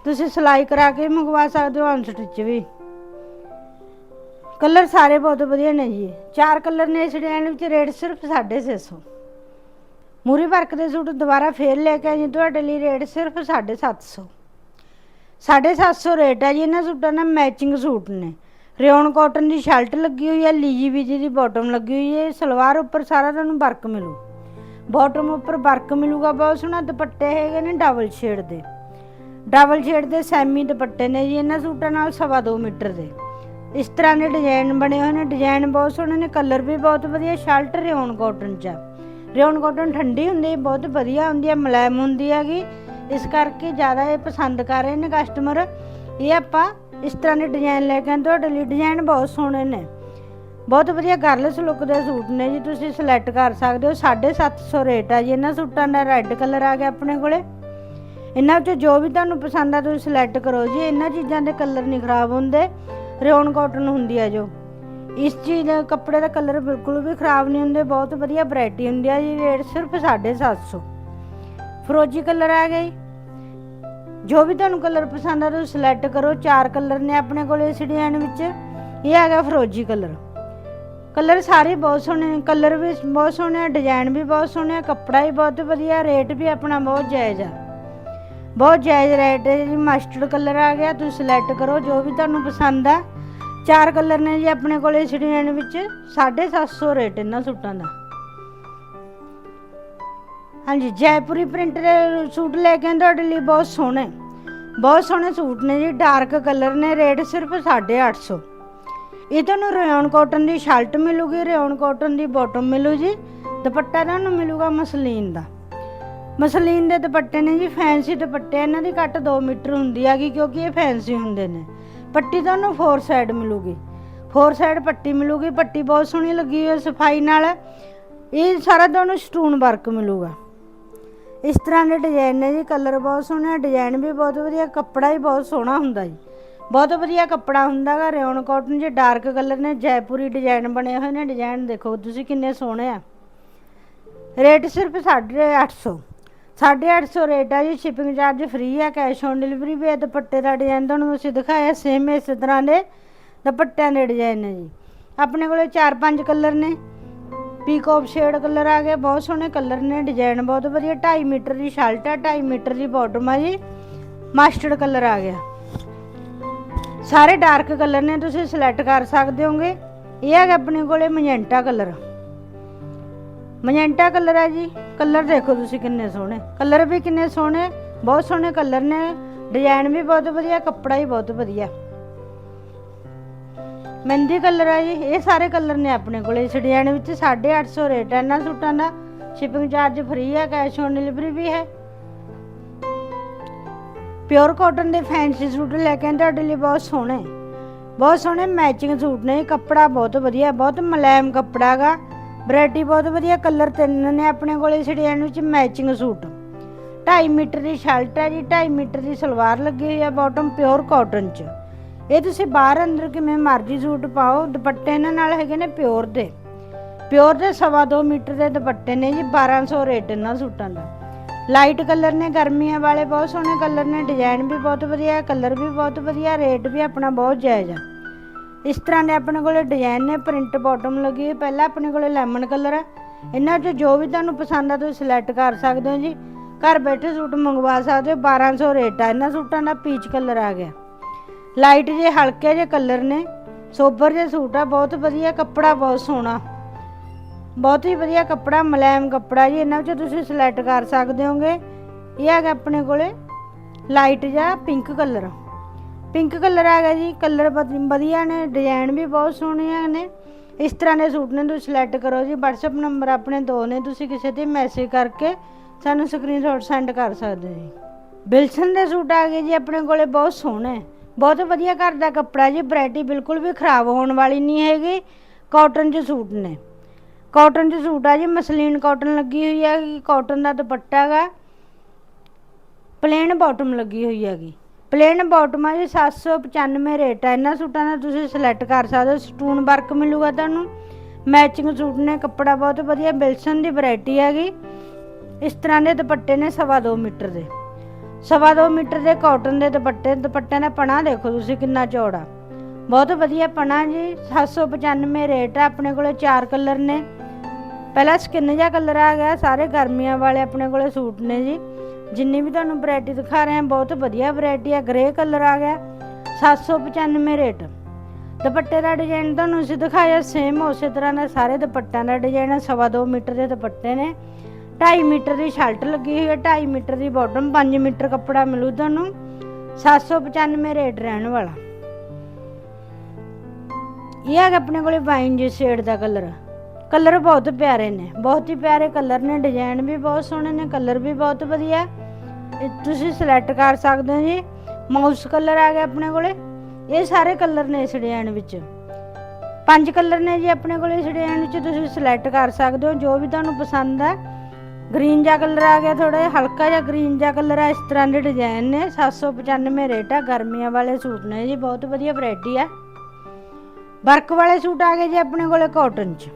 ਤੁਸੀਂ ਸਿਲਾਈ ਕਰਾ ਕੇ ਵੀ ਮੰਗਵਾ ਸਕਦੇ ਹੋ ਅਨਸਟਿਚ ਵੀ। ਕਲਰ ਸਾਰੇ ਬਹੁਤ ਵਧੀਆ ਨੇ ਜੀ। ਚਾਰ ਕਲਰ ਨੇ ਇਸ ਡਿਜ਼ਾਈਨ ਵਿੱਚ, ਰੇਟ ਸਿਰਫ 650 ਮੂਰੀ ਵਰਕ ਦੇ ਸੂਟ ਦੁਬਾਰਾ ਫੇਰ ਲੈ ਕੇ ਆਏ ਜੀ, ਤੁਹਾਡੇ ਲਈ ਰੇਟ ਸਿਰਫ 750 750 ਰੇਟ ਹੈ ਜੀ, ਇਹਨਾਂ ਸੂਟਾਂ ਨਾਲ ਮੈਚਿੰਗ ਸੂਟ ਨੇ। ਰਿਓਨ ਕਾਟਨ ਦੀ ਸ਼ਰਟ ਲੱਗੀ ਹੋਈ ਹੈ, ਲੀਜੀ ਵੀਜ਼ੀ ਦੀ ਬਾਟਮ ਲੱਗੀ ਹੋਈ ਹੈ। ਸਲਵਾਰ ਉੱਪਰ ਸਾਰਾ ਤੁਹਾਨੂੰ ਵਰਕ ਮਿਲੂ। ਬਾਟਮ ਉੱਪਰ ਵਰਕ ਮਿਲੂਗਾ, ਬਹੁਤ ਸੋਹਣਾ ਦੁਪੱਟੇ ਹੈਗੇ ਨੇ ਡਬਲ ਸ਼ੇਡ ਦੇ। ਡਬਲ ਸ਼ੇਡ ਦੇ ਸੈਮੀ ਦੁਪੱਟੇ ਨੇ ਜੀ, ਇਹਨਾਂ ਸੂਟਾਂ ਨਾਲ ਸਵਾ ਦੋ ਮੀਟਰ ਦੇ। ਇਸ ਤਰ੍ਹਾਂ ਦੇ ਡਿਜ਼ਾਈਨ ਬਣੇ ਹੋਏ ਨੇ ਡਿਜ਼ਾਈਨ ਬਹੁਤ ਸੋਹਣੇ ਨੇ ਕਲਰ ਵੀ ਬਹੁਤ ਵਧੀਆ, ਸ਼ਰਟ ਰਿਓਨ ਕਾਟਨ ਚ ਆ। ਰਿਓਨ ਕਾਟਨ ਠੰਡੀ ਹੁੰਦੀ ਹੈ, ਬਹੁਤ ਵਧੀਆ ਹੁੰਦੀ ਹੈ ਮੁਲਾਇਮ ਹੁੰਦੀ ਹੈਗੀ। ਇਸ ਕਰਕੇ ਜ਼ਿਆਦਾ ਇਹ ਪਸੰਦ ਕਰ ਰਹੇ ਨੇ ਕਸਟਮਰ ਇਹ ਆਪਾਂ ਇਸ ਤਰ੍ਹਾਂ ਦੇ ਡਿਜ਼ਾਈਨ ਲੈ ਕੇ ਆਏ। ਤੁਹਾਡੇ ਲਈ ਡਿਜ਼ਾਈਨ ਬਹੁਤ ਸੋਹਣੇ ਨੇ। ਬਹੁਤ ਵਧੀਆ ਗਰਲਸ ਲੁੱਕ ਦੇ ਸੂਟ ਨੇ ਜੀ, ਤੁਸੀਂ ਸਿਲੈਕਟ ਕਰ ਸਕਦੇ ਹੋ। 750 ਰੇਟ ਆ ਜੀ। ਇਹਨਾਂ ਸੂਟਾਂ ਦਾ ਰੈੱਡ ਕਲਰ ਆ ਗਿਆ ਆਪਣੇ ਕੋਲੇ। ਇਹਨਾਂ ਵਿੱਚੋਂ ਜੋ ਵੀ ਤੁਹਾਨੂੰ ਪਸੰਦ ਆ, ਤੁਸੀਂ ਸਿਲੈਕਟ ਕਰੋ ਜੀ। ਇਹਨਾਂ ਚੀਜ਼ਾਂ ਦੇ ਕਲਰ ਨਹੀਂ ਖਰਾਬ ਹੁੰਦੇ। ਰਿਓਨ ਕਾਟਨ ਹੁੰਦੀ ਆ ਜੋ। ਇਸ ਚੀਜ਼ ਦੇ ਕੱਪੜੇ ਦਾ ਕਲਰ ਬਿਲਕੁਲ ਵੀ ਖਰਾਬ ਨਹੀਂ ਹੁੰਦੇ। ਬਹੁਤ ਵਧੀਆ ਵੈਰਾਈਟੀ ਹੁੰਦੀ ਆ ਜੀ। ਰੇਟ ਸਿਰਫ 750 ਫਰੋਜੀ ਕਲਰ ਆ ਗਿਆ ਜੋ ਵੀ ਤੁਹਾਨੂੰ ਕਲਰ ਪਸੰਦ ਆ, ਤੁਸੀਂ ਸਿਲੈਕਟ ਕਰੋ। ਚਾਰ ਕਲਰ ਨੇ ਆਪਣੇ ਕੋਲ ਇਸ ਡਿਜ਼ਾਈਨ ਵਿੱਚ। ਇਹ ਆ ਗਿਆ ਫਰੋਜੀ ਕਲਰ। ਕਲਰ ਸਾਰੇ ਬਹੁਤ ਸੋਹਣੇ ਨੇ। ਕਲਰ ਵੀ ਬਹੁਤ ਸੋਹਣੇ ਆ ਡਿਜ਼ਾਈਨ ਵੀ ਬਹੁਤ ਸੋਹਣੇ ਆ, ਕੱਪੜਾ ਵੀ ਬਹੁਤ ਵਧੀਆ ਰੇਟ ਵੀ ਆਪਣਾ ਬਹੁਤ ਜਾਇਜ਼ ਆ। ਬਹੁਤ ਜਾਇਜ਼ ਰੇਟ ਹੈ ਜੀ ਮਸਟਰਡ ਕਲਰ ਆ ਗਿਆ, ਤੁਸੀਂ ਸਿਲੈਕਟ ਕਰੋ, ਜੋ ਵੀ ਤੁਹਾਨੂੰ ਪਸੰਦ ਆ। ਚਾਰ ਕਲਰ ਨੇ ਜੀ ਆਪਣੇ ਕੋਲ ਇਸ ਡਿਜ਼ਾਈਨ ਵਿੱਚ। 750 ਰੇਟ ਇਹਨਾਂ ਸੂਟਾਂ ਦਾ। ਹਾਂਜੀ, ਜੈਪੁਰੀ ਪ੍ਰਿੰਟ ਦੇ ਸੂਟ ਲੈ ਕੇ ਆਏ ਤੁਹਾਡੇ ਲਈ ਬਹੁਤ ਸੋਹਣੇ। ਬਹੁਤ ਸੋਹਣੇ ਸੂਟ ਨੇ ਜੀ, ਡਾਰਕ ਕਲਰ ਨੇ, ਰੇਟ ਸਿਰਫ 850 ਇਹ ਤੁਹਾਨੂੰ ਰਿਓਨ ਕਾਟਨ ਦੀ ਸ਼ਰਟ ਮਿਲੂਗੀ, ਰਿਓਨ ਕਾਟਨ ਦੀ ਬਾਟਮ ਮਿਲੂ ਜੀ, ਦੁਪੱਟਾ ਤੁਹਾਨੂੰ ਮਿਲੂਗਾ ਮਸਲੀਨ ਦਾ। ਮਸਲੀਨ ਦੇ ਦੁਪੱਟੇ ਨੇ ਜੀ, ਫੈਂਸੀ ਦੁਪੱਟੇ, ਇਹਨਾਂ ਦੀ ਕੱਟ 2 ਮੀਟਰ ਹੁੰਦੀ ਹੈਗੀ, ਕਿਉਂਕਿ ਇਹ ਫੈਂਸੀ ਹੁੰਦੇ ਨੇ। ਪੱਟੀ ਤੁਹਾਨੂੰ ਫੋਰ ਸਾਈਡ ਮਿਲੂਗੀ। ਫੋਰ ਸਾਈਡ ਪੱਟੀ ਮਿਲੂਗੀ, ਪੱਟੀ ਬਹੁਤ ਸੋਹਣੀ ਲੱਗੀ ਹੋਈ ਸਫ਼ਾਈ ਨਾਲ। ਇਹ ਸਾਰਾ ਤੁਹਾਨੂੰ ਸਟੂਨ ਵਰਕ ਮਿਲੂਗਾ। ਇਸ ਤਰ੍ਹਾਂ ਦੇ ਡਿਜ਼ਾਈਨ ਨੇ ਜੀ ਕਲਰ ਬਹੁਤ ਸੋਹਣੇ ਆ ਡਿਜ਼ਾਈਨ ਵੀ ਬਹੁਤ ਵਧੀਆ, ਕੱਪੜਾ ਵੀ ਬਹੁਤ ਸੋਹਣਾ ਹੁੰਦਾ ਜੀ। ਬਹੁਤ ਵਧੀਆ ਕੱਪੜਾ ਹੁੰਦਾਗਾ ਰਿਓਨ ਕਾਟਨ ਜੇ ਡਾਰਕ ਕਲਰ ਨੇ, ਜੈਪੁਰੀ ਡਿਜ਼ਾਈਨ ਬਣੇ ਹੋਏ ਨੇ ਡਿਜ਼ਾਈਨ ਦੇਖੋ ਤੁਸੀਂ ਕਿੰਨੇ ਸੋਹਣੇ ਆ। ਰੇਟ ਸਿਰਫ 850 850 ਰੇਟ ਆ ਜੀ ਸ਼ਿਪਿੰਗ ਚਾਰਜ ਫ੍ਰੀ ਆ ਕੈਸ਼ ਔਨ ਡਿਲੀਵਰੀ ਵੀ ਹੈ ਦੁਪੱਟੇ ਦਾ ਡਿਜ਼ਾਈਨ ਤੁਹਾਨੂੰ ਅਸੀਂ ਦਿਖਾਇਆ ਸੇਮ ਇਸੇ ਤਰ੍ਹਾਂ ਦੇ ਦੁਪੱਟਿਆਂ ਦੇ ਡਿਜ਼ਾਈਨ ਨੇ ਜੀ। ਆਪਣੇ ਕੋਲੇ 4-5 ਕਲਰ ਨੇ। ਪੀਕੋਪ ਸ਼ੇਡ ਕਲਰ ਆ ਗਏ, ਬਹੁਤ ਸੋਹਣੇ ਕਲਰ ਨੇ, ਡਿਜ਼ਾਈਨ ਬਹੁਤ ਵਧੀਆ 2.5 ਮੀਟਰ ਦੀ ਸ਼ਰਟ ਆ 2.5 ਮੀਟਰ ਦੀ ਬਾਟਮ ਆ ਜੀ ਮਸਟਰਡ ਕਲਰ ਆ ਗਿਆ। ਸਾਰੇ ਡਾਰਕ ਕਲਰ ਨੇ, ਤੁਸੀਂ ਸਿਲੈਕਟ ਕਰ ਸਕਦੇ ਹੋਗੇ। ਇਹ ਹੈਗਾ ਆਪਣੇ ਕੋਲੇ ਮਜੈਂਟਾ ਕਲਰ। ਮਜੈਂਟਾ ਕਲਰ ਆ ਜੀ, ਕਲਰ ਦੇਖੋ ਤੁਸੀਂ ਕਿੰਨੇ ਸੋਹਣੇ। ਕਲਰ ਵੀ ਕਿੰਨੇ ਸੋਹਣੇ, ਬਹੁਤ ਸੋਹਣੇ ਕਲਰ ਨੇ, ਡਿਜ਼ਾਈਨ ਵੀ ਬਹੁਤ ਵਧੀਆ, ਕੱਪੜਾ ਵੀ ਬਹੁਤ ਵਧੀਆ। ਮਹਿੰਦੀ ਕਲਰ ਹੈ ਜੀ, ਇਹ ਸਾਰੇ ਕਲਰ ਨੇ ਆਪਣੇ ਕੋਲੇ। ਇਸ ਡਿਜ਼ਾਈਨ ਵਿੱਚ 850 ਰੇਟ ਹੈ ਇਹਨਾਂ ਸੂਟਾਂ ਦਾ। ਸ਼ਿਪਿੰਗ ਚਾਰਜ ਫ੍ਰੀ ਹੈ ਕੈਸ਼ ਔਨ ਡਿਲੀਵਰੀ ਵੀ ਹੈ। ਪਿਓਰ ਕਾਟਨ ਦੇ ਫੈਂਸੀ ਸੂਟ ਲੈ ਕੇ ਤੁਹਾਡੇ ਲਈ ਬਹੁਤ ਸੋਹਣੇ। ਬਹੁਤ ਸੋਹਣੇ ਮੈਚਿੰਗ ਸੂਟ ਨੇ, ਕੱਪੜਾ ਬਹੁਤ ਵਧੀਆ, ਬਹੁਤ ਮੁਲਾਇਮ ਕੱਪੜਾ ਹੈਗਾ ਵੈਰਾਈਟੀ ਬਹੁਤ ਵਧੀਆ, ਕਲਰ ਤਿੰਨ ਨੇ ਆਪਣੇ ਕੋਲ ਇਸ ਡਿਜ਼ਾਈਨ ਵਿੱਚ ਮੈਚਿੰਗ ਸੂਟ। 2.5 ਮੀਟਰ ਦੀ ਸ਼ਰਟ ਹੈ ਜੀ 2.5 ਮੀਟਰ ਦੀ ਸਲਵਾਰ ਲੱਗੀ ਹੋਈ ਹੈ ਬਾਟਮ ਪਿਓਰ ਕਾਟਨ ਚ। ਇਹ ਤੁਸੀਂ ਬਾਹਰ ਅੰਦਰ ਕਿਵੇਂ ਮਰਜ਼ੀ ਸੂਟ ਪਾਓ, ਦੁਪੱਟੇ ਇਹਨਾਂ ਨਾਲ ਹੈਗੇ ਨੇ ਪਿਓਰ ਦੇ। ਪਿਓਰ ਦੇ ਸਵਾ ਦੋ ਮੀਟਰ ਦੇ ਦੁਪੱਟੇ ਨੇ ਜੀ 1200 ਰੇਟ ਇਹਨਾਂ ਸੂਟਾਂ ਦਾ। ਲਾਈਟ ਕਲਰ ਨੇ, ਗਰਮੀਆਂ ਵਾਲੇ ਬਹੁਤ ਸੋਹਣੇ ਕਲਰ ਨੇ, ਡਿਜ਼ਾਈਨ ਵੀ ਬਹੁਤ ਵਧੀਆ, ਕਲਰ ਵੀ ਬਹੁਤ ਵਧੀਆ, ਰੇਟ ਵੀ ਆਪਣਾ ਬਹੁਤ ਜਾਇਜ਼ ਆ। ਇਸ ਤਰ੍ਹਾਂ ਦੇ ਆਪਣੇ ਕੋਲੇ ਡਿਜ਼ਾਈਨ ਨੇ, ਪ੍ਰਿੰਟ ਬਾਟਮ ਲੱਗੀ ਹੋਈ, ਪਹਿਲਾਂ ਆਪਣੇ ਕੋਲੇ ਲੈਮਨ ਕਲਰ ਆ। ਇਹਨਾਂ 'ਚ ਜੋ ਵੀ ਤੁਹਾਨੂੰ ਪਸੰਦ ਆ, ਤੁਸੀਂ ਸਿਲੈਕਟ ਕਰ ਸਕਦੇ ਹੋ ਜੀ। ਘਰ ਬੈਠੇ ਸੂਟ ਮੰਗਵਾ ਸਕਦੇ ਹੋ 1200 ਰੇਟ ਆ, ਇਹਨਾਂ ਸੂਟਾਂ ਦਾ ਪੀਚ ਕਲਰ ਆ ਗਿਆ। ਲਾਈਟ ਜੇ ਹਲਕੇ ਜੇ ਕਲਰ ਨੇ, ਸੋਬਰ ਜੇ ਸੂਟ ਆ, ਬਹੁਤ ਵਧੀਆ ਕੱਪੜਾ, ਬਹੁਤ ਸੋਹਣਾ। ਬਹੁਤ ਹੀ ਵਧੀਆ ਕੱਪੜਾ, ਮਲੈਮ ਕੱਪੜਾ ਜੀ, ਇਹਨਾਂ ਵਿੱਚ ਤੁਸੀਂ ਸਿਲੈਕਟ ਕਰ ਸਕਦੇ ਹੋਗੇ। ਇਹ ਹੈਗਾ ਆਪਣੇ ਕੋਲੇ ਲਾਈਟ ਜਾਂ ਪਿੰਕ ਕਲਰ। ਪਿੰਕ ਕਲਰ ਹੈਗਾ ਜੀ, ਕਲਰ ਵਧੀਆ ਨੇ ਡਿਜ਼ਾਈਨ ਵੀ ਬਹੁਤ ਸੋਹਣੇ ਨੇ। ਇਸ ਤਰ੍ਹਾਂ ਦੇ ਸੂਟ ਨੇ, ਤੁਸੀਂ ਸਿਲੈਕਟ ਕਰੋ ਜੀ। WhatsApp ਨੰਬਰ ਆਪਣੇ ਦੋ ਨੇ, ਤੁਸੀਂ ਕਿਸੇ ਤੇ ਮੈਸੇਜ ਕਰਕੇ ਸਾਨੂੰ ਸਕਰੀਨਸ਼ਾਟ ਸੈਂਡ ਕਰ ਸਕਦੇ ਹੋ ਜੀ। ਬਿਲਸਨ ਦੇ ਸੂਟ ਆ ਗਏ ਜੀ, ਆਪਣੇ ਕੋਲੇ ਬਹੁਤ ਸੋਹਣੇ। ਬਹੁਤ ਵਧੀਆ ਘਰ ਦਾ ਕੱਪੜਾ ਜੀ ਵੈਰਾਈਟੀ ਬਿਲਕੁਲ ਵੀ ਖਰਾਬ ਹੋਣ ਵਾਲੀ ਨਹੀਂ ਹੈਗੀ। ਕਾਟਨ 'ਚ ਸੂਟ ਨੇ। ਕਾਟਨ 'ਚ ਸੂਟ ਆ ਜੀ, ਮਸਲੀਨ ਕਾਟਨ ਲੱਗੀ ਹੋਈ ਹੈ ਕਾਟਨ ਦਾ ਦੁਪੱਟਾ ਹੈਗਾ। ਪਲੇਨ ਬਾਟਮ ਲੱਗੀ ਹੋਈ ਹੈਗੀ। ਪਲੇਨ ਬਾਟਮ ਆ ਜੀ 795 ਰੇਟ ਹੈ ਇਹਨਾਂ ਸੂਟਾਂ ਦਾ ਤੁਸੀਂ ਸਿਲੈਕਟ ਕਰ ਸਕਦੇ ਹੋ ਸਟੂਨ ਵਰਕ ਮਿਲੂਗਾ ਤੁਹਾਨੂੰ। ਮੈਚਿੰਗ ਸੂਟ ਨੇ, ਕੱਪੜਾ ਬਹੁਤ ਵਧੀਆ ਬਿਲਸਨ ਦੀ ਵੈਰਾਈਟੀ ਹੈਗੀ। ਇਸ ਤਰ੍ਹਾਂ ਦੇ ਦੁਪੱਟੇ ਨੇ ਸਵਾ ਦੋ ਮੀਟਰ ਦੇ। ਸਵਾ ਦੋ ਮੀਟਰ ਦੇ ਕਾਟਨ ਦੇ ਦੁਪੱਟੇ, ਦੁਪੱਟਿਆਂ ਦਾ ਪਣਾ ਦੇਖੋ ਤੁਸੀਂ ਕਿੰਨਾ ਚੌੜਾ। ਬਹੁਤ ਵਧੀਆ ਪਣਾ ਜੀ 795 ਰੇਟ ਆ, ਆਪਣੇ ਕੋਲੇ ਚਾਰ ਕਲਰ ਨੇ। ਪਹਿਲਾ ਸਕਿਨ ਜਿਹਾ ਕਲਰ ਆ ਗਿਆ, ਸਾਰੇ ਗਰਮੀਆਂ ਵਾਲੇ ਆਪਣੇ ਕੋਲੇ ਸੂਟ ਨੇ ਜੀ। ਜਿੰਨੀ ਵੀ ਤੁਹਾਨੂੰ ਵੈਰਾਈਟੀ ਦਿਖਾ ਰਹੇ ਹਾਂ ਬਹੁਤ ਵਧੀਆ ਵੈਰਾਈਟੀ ਆ ਗ੍ਰੇ ਕਲਰ ਆ ਗਿਆ 795 ਰੇਟ ਦੁਪੱਟੇ ਦਾ ਡਿਜ਼ਾਈਨ ਤੁਹਾਨੂੰ ਅਸੀਂ ਦਿਖਾਇਆ ਸੇਮ ਉਸੇ ਤਰ੍ਹਾਂ ਦਾ ਸਾਰੇ ਦੁਪੱਟਿਆਂ ਦਾ ਡਿਜ਼ਾਈਨ ਹੈ ਸਵਾ ਦੋ ਮੀਟਰ ਦੇ ਦੁਪੱਟੇ ਨੇ। 2.5 ਮੀਟਰ ਦੀ ਸ਼ਰਟ ਲੱਗੀ ਹੋਈ ਹੈ 2.5 ਮੀਟਰ ਦੀ ਬਾਟਮ 5 ਮੀਟਰ ਕੱਪੜਾ ਮਿਲੂ ਤੁਹਾਨੂੰ 795 ਰੇਟ ਰਹਿਣ ਵਾਲਾ। ਇਹ ਹੈਗਾ ਆਪਣੇ ਕੋਲੇ ਵਾਈਨ ਜੀ ਸ਼ੇਡ ਦਾ ਕਲਰ ਕਲਰ ਬਹੁਤ ਪਿਆਰੇ ਨੇ, ਬਹੁਤ ਹੀ ਪਿਆਰੇ ਕਲਰ ਨੇ ਡਿਜ਼ਾਈਨ ਵੀ ਬਹੁਤ ਸੋਹਣੇ ਨੇ ਕਲਰ ਵੀ ਬਹੁਤ ਵਧੀਆ। ਇਹ ਤੁਸੀਂ ਸਿਲੈਕਟ ਕਰ ਸਕਦੇ ਹੋ ਜੀ। ਮਾਊਸ ਕਲਰ ਆ ਗਿਆ ਆਪਣੇ ਕੋਲੇ। ਇਹ ਸਾਰੇ ਕਲਰ ਨੇ ਇਸ ਡਿਜ਼ਾਈਨ ਵਿੱਚ। ਪੰਜ ਕਲਰ ਨੇ ਜੀ ਆਪਣੇ ਕੋਲੇ ਇਸ ਡਿਜ਼ਾਈਨ ਵਿੱਚ, ਤੁਸੀਂ ਸਿਲੈਕਟ ਕਰ ਸਕਦੇ ਹੋ, ਜੋ ਵੀ ਤੁਹਾਨੂੰ ਪਸੰਦ ਹੈ। ਗ੍ਰੀਨ ਜਿਹਾ ਕਲਰ ਆ ਗਿਆ ਥੋੜਾ ਜਿਹਾ, ਹਲਕਾ ਜਿਹਾ ਗ੍ਰੀਨ ਜਿਹਾ ਕਲਰ ਆ, ਇਸ ਤਰ੍ਹਾਂ ਦੇ ਡਿਜ਼ਾਈਨ ਨੇ 795 ਰੇਟ ਆ, ਗਰਮੀਆਂ ਵਾਲੇ ਸੂਟ ਨੇ ਜੀ, ਬਹੁਤ ਵਧੀਆ ਵੈਰਾਈਟੀ ਆ। ਵਰਕ ਵਾਲੇ ਸੂਟ ਆ ਗਏ ਜੀ ਆਪਣੇ ਕੋਲੇ ਕਾਟਨ 'ਚ।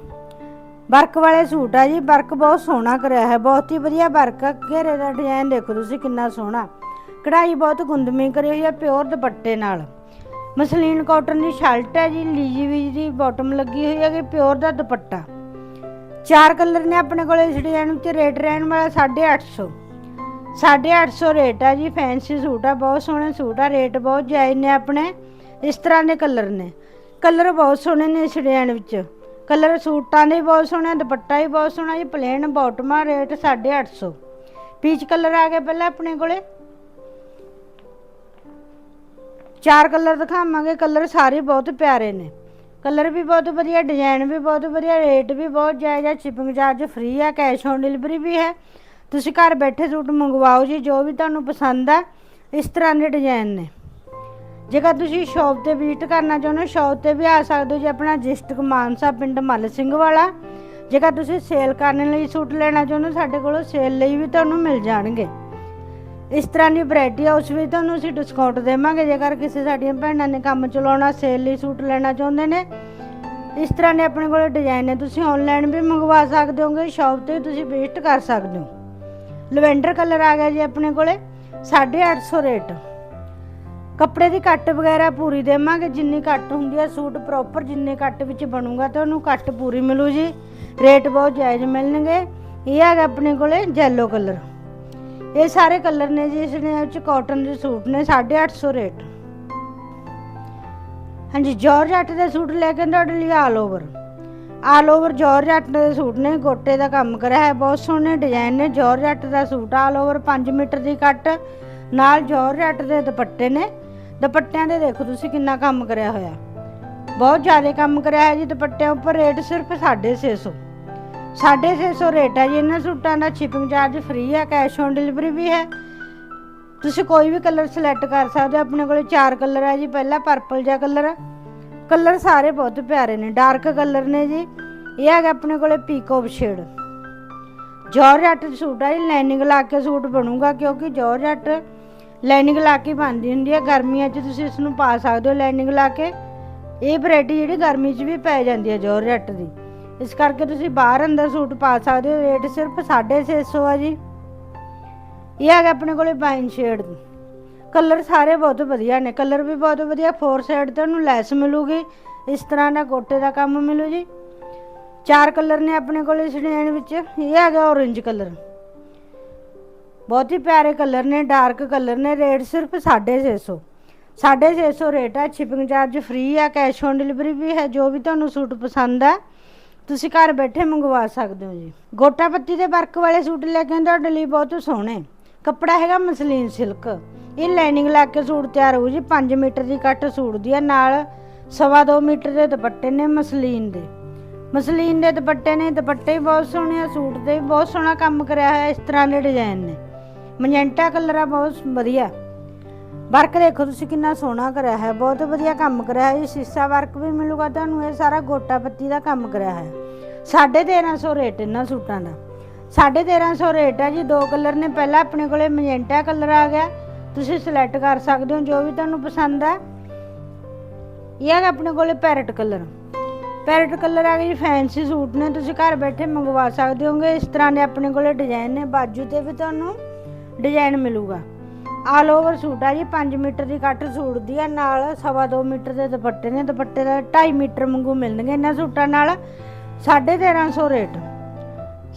ਵਰਕ ਵਾਲੇ ਸੂਟ ਆ ਜੀ ਵਰਕ ਬਹੁਤ ਸੋਹਣਾ ਕਰਿਆ ਹੈ ਬਹੁਤ ਹੀ ਵਧੀਆ ਵਰਕ ਆ। ਘੇਰੇ ਦਾ ਡਿਜ਼ਾਈਨ ਦੇਖੋ ਤੁਸੀਂ ਕਿੰਨਾ ਸੋਹਣਾ। ਕਢਾਈ ਬਹੁਤ ਗੁੰਦਮੀ ਕਰੀ ਹੋਈ ਆ ਪਿਓਰ ਦੁਪੱਟੇ ਨਾਲ। ਮਸਲੀਨ ਕਾਟਨ ਦੀ ਸ਼ਰਟ ਹੈ ਜੀ ਲੀਜੀ ਵੀ ਦੀ ਬਾਟਮ ਲੱਗੀ ਹੋਈ ਹੈ ਕਿ ਪਿਓਰ ਦਾ ਦੁਪੱਟਾ। ਚਾਰ ਕਲਰ ਨੇ ਆਪਣੇ ਕੋਲੇ ਇਸ ਡਿਜ਼ਾਈਨ ਵਿੱਚ ਰੇਟ ਰਹਿਣ ਵਾਲਾ 850 850 ਰੇਟ ਆ ਜੀ, ਫੈਂਸੀ ਸੂਟ ਆ, ਬਹੁਤ ਸੋਹਣੇ ਸੂਟ ਆ, ਰੇਟ ਬਹੁਤ ਜਾਇਜ਼ ਨੇ ਆਪਣੇ, ਇਸ ਤਰ੍ਹਾਂ ਦੇ ਕਲਰ ਨੇ। ਕਲਰ ਬਹੁਤ ਸੋਹਣੇ ਨੇ ਇਸ ਡਿਜ਼ਾਈਨ ਵਿੱਚ। ਕਲਰ ਸੂਟਾਂ ਦੇ ਬਹੁਤ ਸੋਹਣੇ ਦੁਪੱਟਾ ਵੀ ਬਹੁਤ ਸੋਹਣਾ ਜੀ ਪਲੇਨ ਬਾਟਮਾ ਰੇਟ 850 ਪੀਚ ਕਲਰ ਆ ਗਿਆ ਪਹਿਲਾਂ ਆਪਣੇ ਕੋਲੇ। ਚਾਰ ਕਲਰ ਦਿਖਾਵਾਂਗੇ, ਕਲਰ ਸਾਰੇ ਬਹੁਤ ਪਿਆਰੇ ਨੇ। ਕਲਰ ਵੀ ਬਹੁਤ ਵਧੀਆ, ਡਿਜ਼ਾਈਨ ਵੀ ਬਹੁਤ ਵਧੀਆ, ਰੇਟ ਵੀ ਬਹੁਤ ਜਾਇਜ਼ ਹੈ, ਸ਼ਿਪਿੰਗ ਚਾਰਜ ਫ੍ਰੀ ਹੈ, ਕੈਸ਼ ਔਨ ਡਿਲੀਵਰੀ ਵੀ ਹੈ। ਤੁਸੀਂ ਘਰ ਬੈਠੇ ਸੂਟ ਮੰਗਵਾਓ ਜੀ, ਜੋ ਵੀ ਤੁਹਾਨੂੰ ਪਸੰਦ ਆ ਇਸ ਤਰ੍ਹਾਂ ਦੇ ਡਿਜ਼ਾਈਨ ਨੇ। ਜੇਕਰ ਤੁਸੀਂ ਸ਼ੌਪ ਤੇ ਵਿਜ਼ਿਟ ਕਰਨਾ ਚਾਹੁੰਦੇ ਹੋ, ਸ਼ੌਪ ਤੇ ਵੀ ਆ ਸਕਦੇ ਹੋ ਜੀ, ਆਪਣਾ ਡਿਸਟ੍ਰਿਕਟ ਮਾਨਸਾ, ਪਿੰਡ ਮੱਲ ਸਿੰਘ ਵਾਲਾ। ਜੇਕਰ ਤੁਸੀਂ ਸੇਲ ਕਰਨ ਲਈ ਸੂਟ ਲੈਣਾ ਚਾਹੁੰਦੇ ਹੋ, ਸਾਡੇ ਕੋਲੋਂ ਸੇਲ ਲਈ ਵੀ ਤੁਹਾਨੂੰ ਮਿਲ ਜਾਣਗੇ। ਇਸ ਤਰ੍ਹਾਂ ਦੀ ਵੈਰਾਈਟੀ ਆ, ਉਸ ਵਿੱਚ ਤੁਹਾਨੂੰ ਅਸੀਂ ਡਿਸਕਾਊਂਟ ਦੇਵਾਂਗੇ। ਜੇਕਰ ਕਿਸੇ ਸਾਡੀਆਂ ਭੈਣਾਂ ਨੇ ਕੰਮ ਚਲਾਉਣਾ ਸੇਲ ਲਈ ਸੂਟ ਲੈਣਾ ਚਾਹੁੰਦੇ ਨੇ, ਇਸ ਤਰ੍ਹਾਂ ਦੇ ਆਪਣੇ ਕੋਲ ਡਿਜ਼ਾਈਨ ਹੈ ਤੁਸੀਂ ਆਨਲਾਈਨ ਵੀ ਮੰਗਵਾ ਸਕਦੇ ਹੋਗੇ ਸ਼ਾਪ ਤੇ ਵੀ ਤੁਸੀਂ ਵਿਜ਼ਿਟ ਕਰ ਸਕਦੇ ਹੋ। ਲਵੈਂਡਰ ਕਲਰ ਆ ਗਿਆ ਜੀ ਆਪਣੇ ਕੋਲੇ 850 ਰੇਟ। ਕੱਪੜੇ ਦੀ ਕੱਟ ਵਗੈਰਾ ਪੂਰੀ ਦੇਵਾਂਗੇ, ਜਿੰਨੀ ਕੱਟ ਹੁੰਦੀ ਹੈ ਸੂਟ ਪ੍ਰੋਪਰ ਜਿੰਨੇ ਕੱਟ ਵਿੱਚ ਬਣੂਗਾ, ਤਾਂ ਉਹਨੂੰ ਕੱਟ ਪੂਰੀ ਮਿਲੂ ਜੀ। ਰੇਟ ਬਹੁਤ ਜਾਇਜ਼ ਮਿਲਣਗੇ। ਇਹ ਹੈਗਾ ਆਪਣੇ ਕੋਲੇ ਜੈਲੋ ਕਲਰ ਇਹ ਸਾਰੇ ਕਲਰ ਨੇ ਜੀ, ਇਸ ਦੇ ਵਿੱਚ ਕਾਟਨ ਦੇ ਸੂਟ ਨੇ 850 ਰੇਟ। ਹਾਂਜੀ ਜਾਰਜੱਟ ਦੇ ਸੂਟ ਲੈ ਕੇ ਤੁਹਾਡੇ ਲਈ ਆਲ ਓਵਰ ਆਲ ਓਵਰ ਜਾਰਜੱਟ ਦੇ ਸੂਟ ਨੇ, ਗੋਟੇ ਦਾ ਕੰਮ ਕਰਿਆ ਹੈ ਬਹੁਤ ਸੋਹਣੇ ਡਿਜ਼ਾਈਨ ਨੇ। ਜਾਰਜੱਟ ਦਾ ਸੂਟ ਆਲ ਓਵਰ 5 ਮੀਟਰ ਦੀ ਕੱਟ, ਨਾਲ ਜਾਰਜੱਟ ਦੇ ਦੁਪੱਟੇ ਨੇ। ਦੁਪੱਟਿਆਂ ਦੇ ਦੇਖੋ ਤੁਸੀਂ ਕਿੰਨਾ ਕੰਮ ਕਰਿਆ ਹੋਇਆ। ਬਹੁਤ ਜ਼ਿਆਦਾ ਕੰਮ ਕਰਿਆ ਹੈ ਜੀ, ਦੁਪੱਟਿਆਂ ਉੱਪਰ ਰੇਟ ਸਿਰਫ 650 650 ਰੇਟ ਹੈ ਜੀ, ਇਹਨਾਂ ਸੂਟਾਂ ਦਾ ਸ਼ਿਪਿੰਗ ਚਾਰਜ ਫ੍ਰੀ ਹੈ ਕੈਸ਼ ਔਨ ਡਿਲੀਵਰੀ ਵੀ ਹੈ। ਤੁਸੀਂ ਕੋਈ ਵੀ ਕਲਰ ਸਿਲੈਕਟ ਕਰ ਸਕਦੇ ਹੋ, ਆਪਣੇ ਕੋਲੇ ਚਾਰ ਕਲਰ ਹੈ ਜੀ, ਪਹਿਲਾ ਪਰਪਲ ਜਿਹਾ ਕਲਰ ਕਲਰ ਸਾਰੇ ਬਹੁਤ ਪਿਆਰੇ ਨੇ ਡਾਰਕ ਕਲਰ ਨੇ ਜੀ। ਇਹ ਹੈਗਾ ਆਪਣੇ ਕੋਲੇ ਪੀਕੋਪ ਸ਼ੇਡ ਜਾਰਜੱਟ ਸੂਟ ਹੈ ਜੀ ਲਾਈਨਿੰਗ ਲਾ ਕੇ ਸੂਟ ਬਣੂਗਾ, ਕਿਉਂਕਿ ਜਾਰਜੱਟ ਲਾਈਨਿੰਗ ਲਾ ਕੇ ਬਣਦੀ ਹੁੰਦੀ ਹੈ। ਗਰਮੀਆਂ 'ਚ ਤੁਸੀਂ ਇਸ ਨੂੰ ਪਾ ਸਕਦੇ ਹੋ ਲਾਈਨਿੰਗ ਲਾ ਕੇ। ਇਹ ਵੈਰਾਈਟੀ ਜਿਹੜੀ ਗਰਮੀ 'ਚ ਵੀ ਪੈ ਜਾਂਦੀ ਹੈ ਜਾਰਜੱਟ ਦੀ। ਇਸ ਕਰਕੇ ਤੁਸੀਂ ਬਾਹਰ ਅੰਦਰ ਸੂਟ ਪਾ ਸਕਦੇ ਹੋ। ਰੇਟ ਸਿਰਫ 650 ਆ ਜੀ। ਇਹ ਹੈਗਾ ਆਪਣੇ ਕੋਲੇ ਵਾਈਨ ਸ਼ੇਡ। ਕਲਰ ਸਾਰੇ ਬਹੁਤ ਵਧੀਆ ਨੇ। ਕਲਰ ਵੀ ਬਹੁਤ ਵਧੀਆ। ਫੋਰ ਸਾਈਡ ਤੇ ਉਹਨੂੰ ਲੈਸ ਮਿਲੂਗੀ। ਇਸ ਤਰ੍ਹਾਂ ਦਾ ਕੋਟੇ ਦਾ ਕੰਮ ਮਿਲੂ ਜੀ। ਚਾਰ ਕਲਰ ਨੇ ਆਪਣੇ ਕੋਲੇ ਇਸ ਡਿਜ਼ਾਈਨ ਵਿੱਚ। ਇਹ ਹੈਗਾ orange ਕਲਰ। ਬਹੁਤ ਹੀ ਪਿਆਰੇ ਕਲਰ ਨੇ ਡਾਰਕ ਕਲਰ ਨੇ। ਰੇਟ ਸਿਰਫ 650 650 ਰੇਟ ਹੈ ਸ਼ਿਪਿੰਗ ਚਾਰਜ ਫ੍ਰੀ ਹੈ ਕੈਸ਼ ਔਨ ਡਿਲੀਵਰੀ ਵੀ ਹੈ। ਜੋ ਵੀ ਤੁਹਾਨੂੰ ਸੂਟ ਪਸੰਦ ਹੈ ਤੁਸੀਂ ਘਰ ਬੈਠੇ ਮੰਗਵਾ ਸਕਦੇ ਹੋ ਜੀ। ਗੋਟਾ ਪੱਤੀ ਦੇ ਵਰਕ ਵਾਲੇ ਸੂਟ ਲੈ ਕੇ ਆਏ ਤੁਹਾਡੇ ਲਈ ਬਹੁਤ ਸੋਹਣੇ। ਕੱਪੜਾ ਹੈਗਾ ਮਸਲੀਨ ਸਿਲਕ। ਇਹ ਲਾਈਨਿੰਗ ਲਾ ਕੇ ਸੂਟ ਤਿਆਰ ਹੋਊ ਜੀ 5 ਮੀਟਰ ਦੀ ਕੱਟ ਸੂਟ ਦੀ ਆ, ਨਾਲ ਸਵਾ ਦੋ ਮੀਟਰ ਦੇ ਦੁਪੱਟੇ ਨੇ ਮਸਲੀਨ ਦੇ। ਮਸਲੀਨ ਦੇ ਦੁਪੱਟੇ ਨੇ, ਦੁਪੱਟੇ ਵੀ ਬਹੁਤ ਸੋਹਣੇ ਆ, ਸੂਟ ਤੇ ਵੀ ਬਹੁਤ ਸੋਹਣਾ ਕੰਮ ਕਰਿਆ ਹੋਇਆ ਇਸ ਤਰ੍ਹਾਂ ਦੇ ਡਿਜ਼ਾਈਨ ਨੇ। ਮਜੈਂਟਾ ਕਲਰ ਆ, ਬਹੁਤ ਵਧੀਆ। ਵਰਕ ਦੇਖੋ ਤੁਸੀਂ ਕਿੰਨਾ ਸੋਹਣਾ ਕਰਿਆ ਹੈ, ਬਹੁਤ ਵਧੀਆ ਕੰਮ ਕਰਿਆ ਹੈ, ਇਹ ਸੀਸਾ ਵਰਕ ਵੀ ਮਿਲੂਗਾ ਤੁਹਾਨੂੰ, ਇਹ ਸਾਰਾ ਗੋਟਾ ਪੱਤੀ ਦਾ ਕੰਮ ਕਰਿਆ ਹੈ। 1350 ਰੇਟ ਇਹਨਾਂ ਸੂਟਾਂ ਦਾ। 1350 ਰੇਟ ਹੈ ਜੀ, ਦੋ ਕਲਰ ਨੇ, ਪਹਿਲਾਂ ਆਪਣੇ ਕੋਲੇ ਮਜੈਂਟਾ ਕਲਰ ਆ ਗਿਆ, ਤੁਸੀਂ ਸਿਲੈਕਟ ਕਰ ਸਕਦੇ ਹੋ, ਜੋ ਵੀ ਤੁਹਾਨੂੰ ਪਸੰਦ ਹੈ। ਇਹ ਹੈਗਾ ਆਪਣੇ ਕੋਲੇ ਪੈਰਟ ਕਲਰ। ਪੈਰਟ ਕਲਰ ਆ ਗਈ ਫੈਂਸੀ ਸੂਟ ਨੇ, ਤੁਸੀਂ ਘਰ ਬੈਠੇ ਮੰਗਵਾ ਸਕਦੇ ਹੋਗੇ, ਇਸ ਤਰ੍ਹਾਂ ਦੇ ਆਪਣੇ ਕੋਲੇ ਡਿਜ਼ਾਈਨ ਨੇ, ਬਾਜੂ ਤੇ ਵੀ ਤੁਹਾਨੂੰ ਡਿਜ਼ਾਈਨ ਮਿਲੂਗਾ। ਆਲ ਓਵਰ ਸੂਟ ਆ ਜੀ 5 ਮੀਟਰ ਦੀ ਕੱਟ ਸੂਟ ਦੀ ਆ, ਨਾਲ ਸਵਾ ਦੋ ਮੀਟਰ ਦੇ ਦੁਪੱਟੇ ਨੇ, ਦੁਪੱਟੇ ਦਾ 2.5 ਮੀਟਰ ਵਾਂਗੂ ਮਿਲਣਗੇ ਇਹਨਾਂ ਸੂਟਾਂ ਨਾਲ। 1350 ਰੇਟ।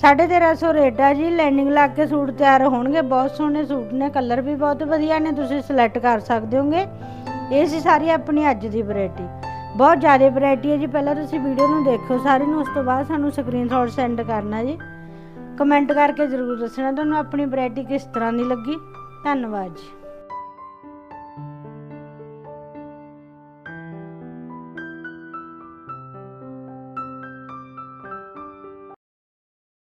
1350 ਰੇਟ ਆ ਜੀ, ਲਾਈਨਿੰਗ ਲਾ ਕੇ ਸੂਟ ਤਿਆਰ ਹੋਣਗੇ, ਬਹੁਤ ਸੋਹਣੇ ਸੂਟ ਨੇ, ਕਲਰ ਵੀ ਬਹੁਤ ਵਧੀਆ ਨੇ, ਤੁਸੀਂ ਸਿਲੈਕਟ ਕਰ ਸਕਦੇ ਹੋਗੇ। ਇਹ ਸੀ ਸਾਰੀ ਆਪਣੀ ਅੱਜ ਦੀ ਵੈਰਾਈਟੀ। ਬਹੁਤ ਜ਼ਿਆਦਾ ਵੈਰਾਈਟੀ ਹੈ ਜੀ, ਪਹਿਲਾਂ ਤੁਸੀਂ ਵੀਡੀਓ ਨੂੰ ਦੇਖੋ ਸਾਰੀ ਨੂੰ, ਉਸ ਤੋਂ ਬਾਅਦ ਸਾਨੂੰ ਸਕਰੀਨਸ਼ਾਟ ਸੈਂਡ ਕਰਨਾ ਜੀ। ਕਮੈਂਟ ਕਰਕੇ ਜ਼ਰੂਰ ਦੱਸਣਾ ਤੁਹਾਨੂੰ ਆਪਣੀ ਵੈਰਾਈਟੀ ਕਿਸ ਤਰ੍ਹਾਂ ਦੀ ਲੱਗੀ। ਧੰਨਵਾਦ ਜੀ।